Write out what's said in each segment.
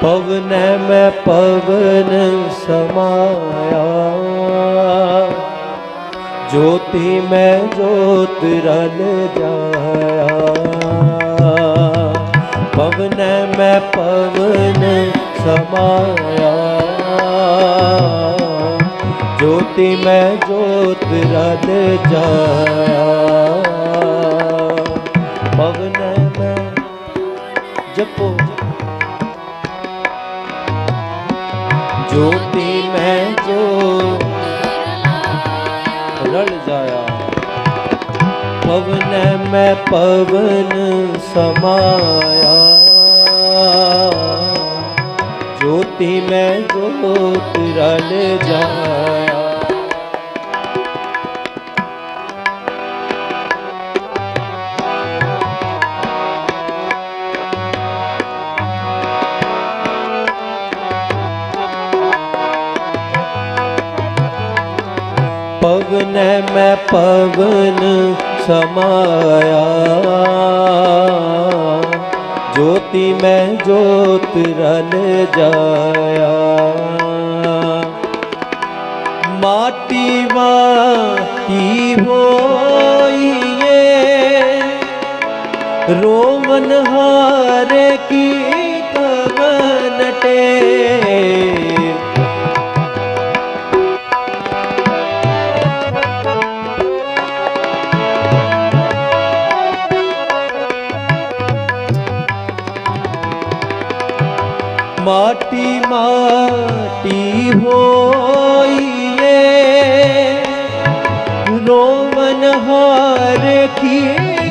ਪਵਨ ਮੈਂ ਪਵਨ ਸਮਾਇਆ। ਜੋਤੀ ਮੈਂ ਜੋਤ ਰਲ ਜਾਇਆ। ਪਵਨੈ ਮੈਂ ਪਵਨ ਸਮਾਇਆ। ਜੋਤੀ ਮੈਂ ਜੋਤ ਰਲ ਜਾਇਆ। ਪਵਨ ਮੈਂ ਜਪੋ। ਜੋਤੀ ਮੈਂ ਜੋ ਰਲ ਜਾਇਆ। ਪਵਨ ਮੈਂ ਪਵਨ ਸਮਾਇਆ। ਜੋਤੀ ਮੈਂ ਜੋਤ ਰਲ ਜਾਇਆ। ਪਵਨ ਮੈਂ ਪਵਨ ਸਮਾਇਆ। ਜੋਤੀ ਮੈਂ ਜੋਤ ਰਲ ਜਾਇਆ। ਮਾਟੀ ਮਾਟੀ ਹੋਈਏ, ਰੋਵਨ ਹਾਰੇ ਕੀ ਕਵਨ ਟੇ। ਮਾਟੀ ਮਾਟੀ ਹੋਈਏ। ਰੋਮਨ ਹਾਰ ਕੀ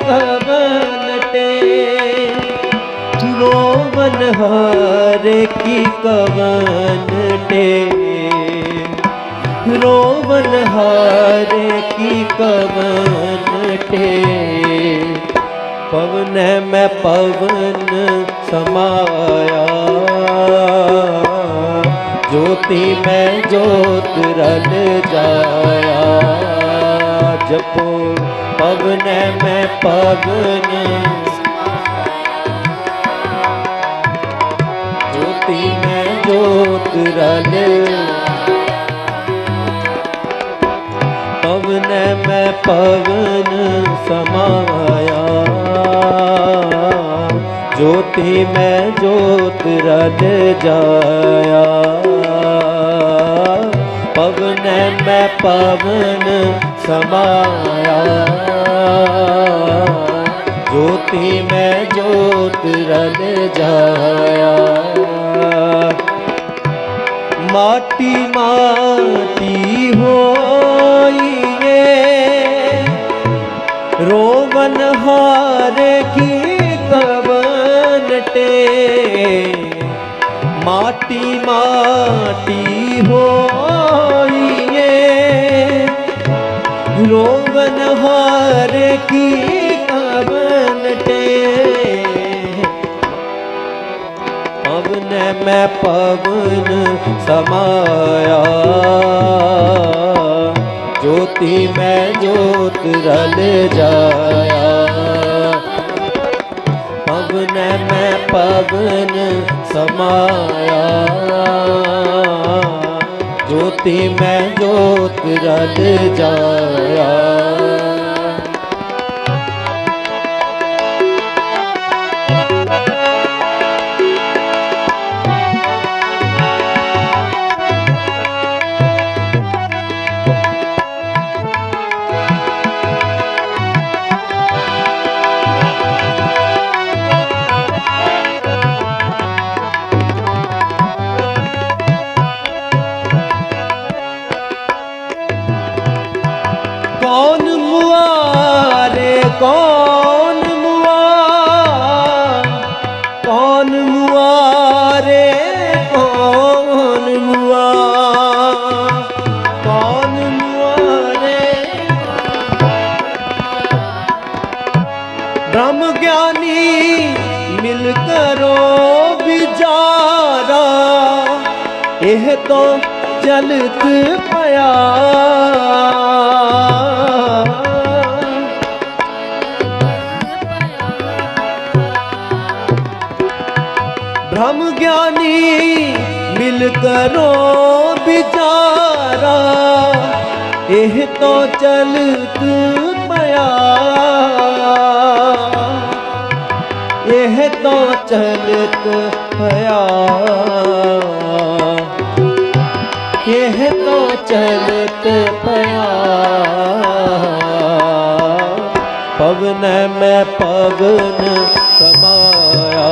ਕਵਨ ਟੇ। ਰੋਮਨ ਹਾਰ ਕੀ ਕਵਨ ਟੇ। ਰੋਮਨ ਹਾਰ ਕੀ ਕਵਨ ਟੇ। ਪਵਨ ਮੈਂ ਪਵਨ ਸਮਾਇਆ। ਜੋਤੀ ਮੈਂ ਜੋਤ ਰਲ ਜਾਇਆ ਜਪੋ ਪਵਨ ਮੈਂ ਪਵਨ ਜੋਤੀ ਮੈਂ ਜੋਤ ਰਲ ਪਵਨ ਮੈਂ ਪਵਨ ਸਮਾਇਆ ਜੋਤੀ ਮੈਂ ਜੋਤ ਰਲ ਜਾਇਆ ਪਵਨ ਮੈਂ ਪਵਨ ਸਮਾਇਆ। ਜੋਤੀ ਮੈਂ ਜੋਤ ਰਲ ਜਾਇਆ। ਮਾਟੀ ਮਾਟੀ ਹੋਈਏ, ਰੋਵਨ ਹਾਰੇ ਕੀ ਕਵਨ ਟੇ। ਮਾਟੀ ਮਾਟੀ ਹੋ ਰੋਵਨ ਹਾਰੇ ਕੀ ਕਵਨ ਟੇ ਪਵਨ ਮੈਂ ਪਵਨ ਸਮਾਇਆ ਜੋਤੀ ਮੈਂ ਜੋਤ ਰਲ ਜਾਇਆ ਪਵਨ ਮੈਂ ਪਵਨ ਸਮਾਇਆ ਜੋਤੀ ਮੈਂ ਜੋਤ ਰਲ ਜਾਇਆ। ਇਹ ਤੋ ਚਲਤ ਪਿਆ। ਬ੍ਰਹਮ ਗਿਆਨੀ ਮਿਲ ਕਰੋ ਵਿਚਾਰਾ। ਇਹ ਤੋ ਚਲਤ ਪਿਆ। ਇਹ ਤੋ ਚਲਤ ਪਿਆ। ਚਲਤ ਪਿਆ ਪਵਨ ਮੈਂ ਪਵਨ ਸਮਾਇਆ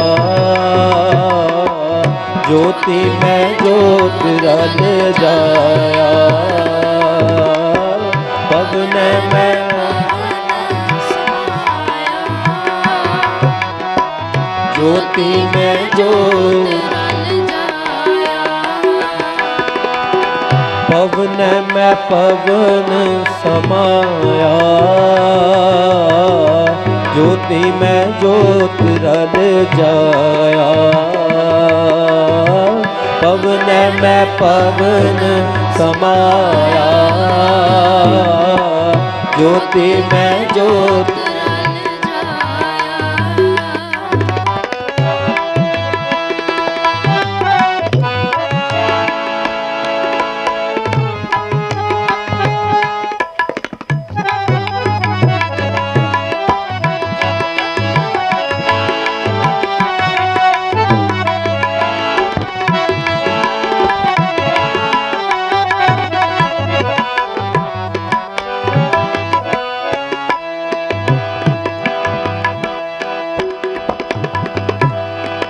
ਜੋਤੀ ਮੈਂ ਜੋਤ ਰਲ ਜਾਇਆ ਪਵਨ ਮੈਂ ਜੋਤੀ ਮੈਂ ਜੋਤ ਪਵਨ ਮੈਂ ਪਵਨ ਸਮਾਇਆ। ਜੋਤੀ ਮੈਂ ਜੋਤ ਰਲ ਜਾਇਆ। ਪਵਨ ਮੈਂ ਪਵਨ ਸਮਾਇਆ। ਜੋਤੀ ਮੈਂ ਜੋਤ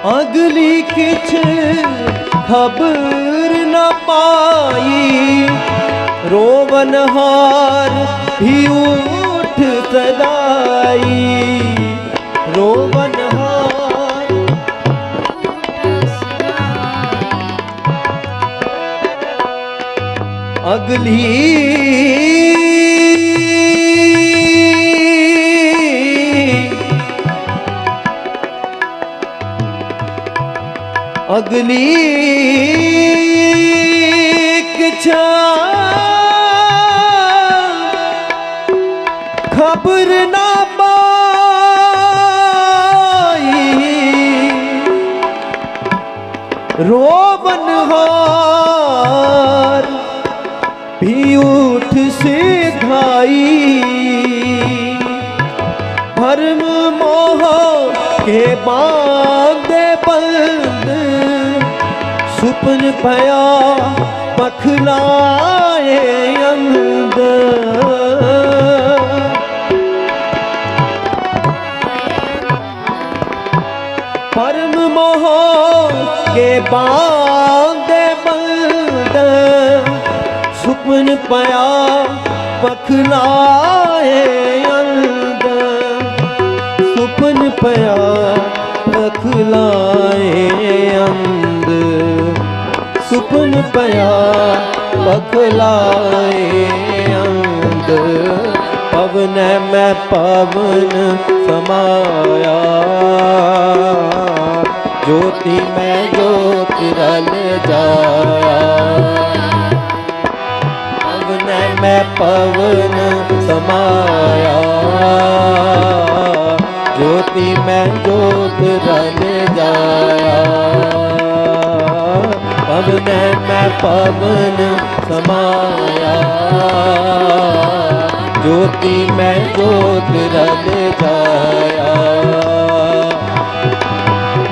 ਅਗਲੀ ਕਿਛ ਖਬਰ ਨ ਪਾਈ। ਰੋਵਨ ਹਾਰ ਵੀ ਉਠ ਸਦਾਈ। ਰੋਵਨ ਹਾਰ ਅਗਲੀ ਅਗਲੀ ਕਿਛਾ ਖਬਰ ਨਾ ਪਾਈ ਰੋਵਨ ਹਾਰ ਵੀ ਉਠ ਸੇ ਧਾਈ ਸੁਪਨ ਭਇਆ ਪਖਲਾਏ ਅੰਦਰ। ਪਰਮ ਮੋਹ ਕੇ ਬਾਂਦੇ ਬੰਦ ਸੁਪਨ ਪਿਆ ਪਖਲਾਏ ਅੰਦ ਸੁਪਨ ਪਿਆ ਬਖਲਾਏ ਪਵਨ ਮੈਂ ਪਵਨ ਸਮਾਇਆ ਜੋਤੀ ਮੈਂ ਜੋਤ ਜਾਇਆ ਪਵਨ ਮੈਂ ਪਵਨ ਸਮਾਇਆ ਮੈਂ ਪਵਨ ਸਮਾਇਆ। ਜੋਤੀ ਮੈਂ ਜੋਤ ਰਲ ਜਾਇਆ।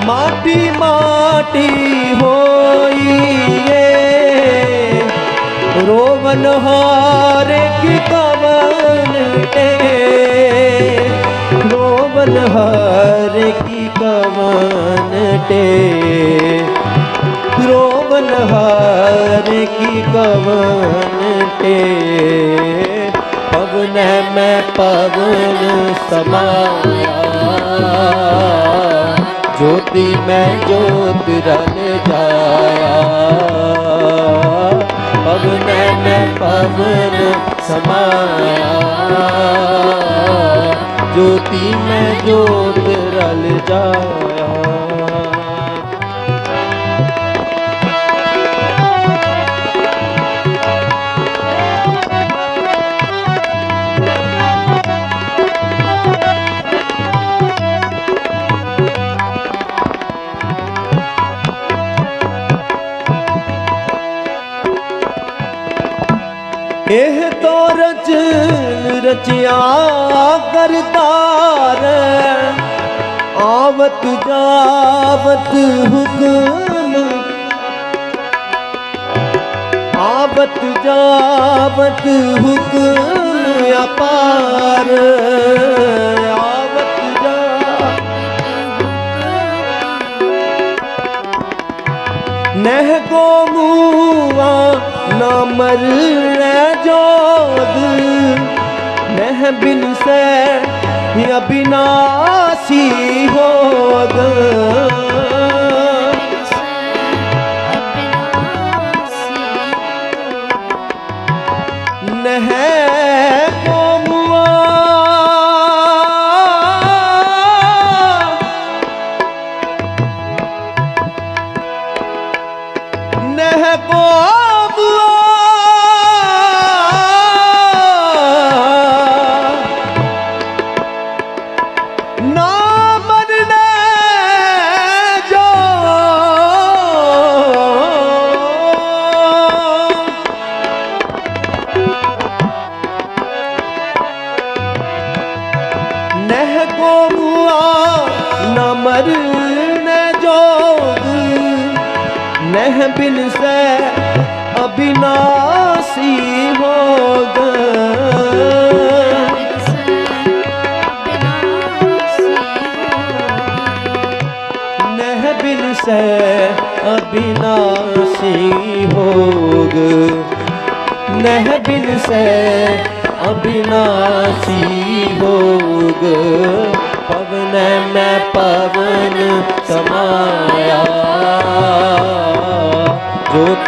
ਮਾਟੀ ਮਾਟੀ ਹੋਈਏ। ਰੋਵਨ ਹਾਰ ਕੀ ਕਵਨ ਟੇ। ਰੋਵਨ ਹਾਰ ਕੀ ਕਵਨ ਟੇ। ਰੋਵਨ ਹਾਰ हार की कवन टे पवन में पवन समाया। ज्योति में ज्योत रल जाया। पवन में पवन समाया। ज्योति में ज्योत रल जाया। ਇਹ ਤੋ ਰਚਨ ਰਚਿਆ ਕਰਤਾਰ ਆਵਤ ਜਾਵਤ ਹੁਕਮ। ਆਵਤ ਜਾਵਤ ਹੁਕਮ ਅਪਾਰ ਆਵਤ ਜਾ ਨਹਿ ਕੋ ਮੂਆ ਨਾ ਮਰੈ ਜੋਦ ਨਹਿ ਬਿਨ ਸੈ ਅਬਿਨਾਸੀ ਹੋਦ ਨਹਿ ਕੋ ਮੂਆ ਨਹਿ ਕੋ ਨਹਿ ਬਿਨ ਸੈ ਅਬਿਨਾਸੀ ਹੋਗ। ਨਹਿ ਬਿਨ ਸੈ ਅਬਿਨਾਸੀ ਹੋਗ। ਨਹਿ ਬਿਨ ਸੈ ਅਬਿਨਾਸੀ ਹੋਗ। ਪਵਨ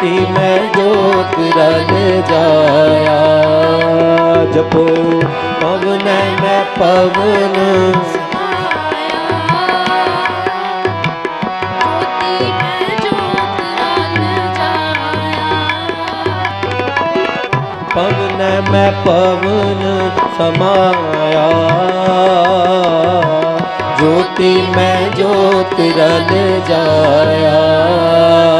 ਮੈਂ ਮੈਂ ਜੋਤ ਰਲ ਜਾਇਆ। ਜਪੋ ਪਵਨ ਮੈਂ ਪਵਨ। ਪਵਨ ਮੈਂ ਪਵਨ ਸਮਾਇਆ। ਜੋਤੀ ਮੈਂ ਜੋਤ ਰਲ ਜਾਇਆ।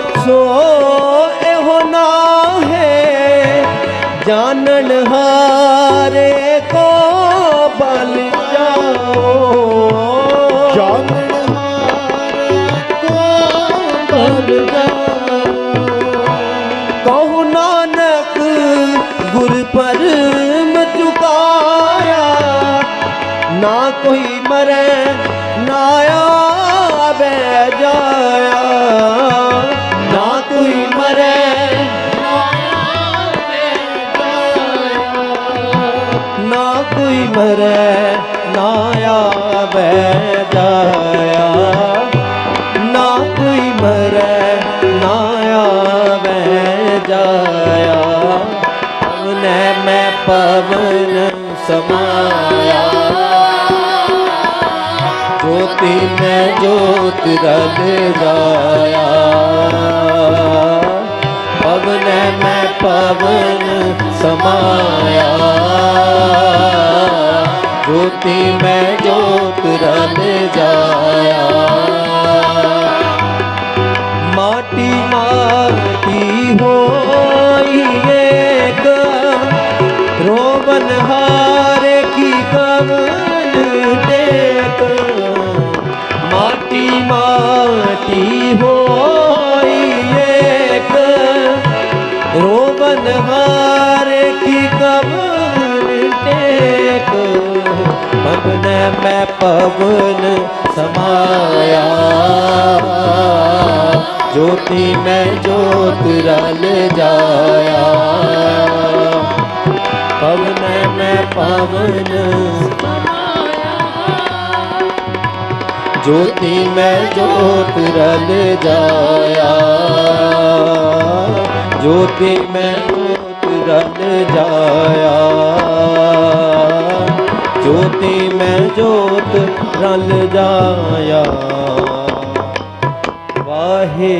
ਸੋ ਇਹੋ ਨਾ ਹੈ। ਜਾਣਨ ਹਾਰੇ ਕੋ ਬਲ ਜਾਓ। ਜਾਣਨ ਹਾਰੇ ਕੋ ਬਲ ਜਾਓ। ਕਹੋ ਨਾਨਕ ਗੁਰ ਪਰਮ ਚੁਕਾਇਆ। ਨਾ ਕੋਈ ਮਰੇ ਨਾ ਆਵੇ ਜਾਇਆ। ਮਰੇ ਨਾ ਆਵੇ ਜਾਇਆ ਨਾ ਕੋਈ ਮਰੇ ਨਾ ਆਵੇ ਜਾਇਆ ਪਵਨ ਮੈਂ ਪਵਨ ਸਮਾਇਆ। ਜੋਤੀ ਮੈਂ ਜੋਤ ਰਲ ਜਾਇਆ। ਪਵਨ ਮੈਂ ਪਵਨ ਸਮਾਇਆ ਜੋਤੀ ਮੈਂ ਜੋਤ ਰਲ ਜਾਇਆ ਮਾਟੀ ਮਾਟੀ ਹੋਈ ਏਕ ਰੋਵਨ ਹਾਰੇ ਕੀ ਕਵਨ ਟੇਕ ਮਾਟੀ ਮਾਟੀ ਹੋਈ ਰੋਵਨ ਹਾਰੇ ਕੀ? ਕਵਨ ਟੇਕ ਪਵਨ ਮੈਂ ਪਵਨ ਸਮਾਇਆ। ਜੋਤੀ ਮੈਂ ਜੋਤ ਰਲ ਜਾਇਆ। ਪਵਨ ਮੈਂ ਪਵਨ ਜੋਤੀ ਮੈਂ ਜੋਤ ਰਲ ਜਾਇਆ ਜੋਤੀ ਮੈਂ ਜੋਤ ਰਲ ਜਾਇਆ। ਜੋਤੀ ਮੈਂ ਜੋਤ ਰਲ ਜਾਇਆ। ਵਾਹੇ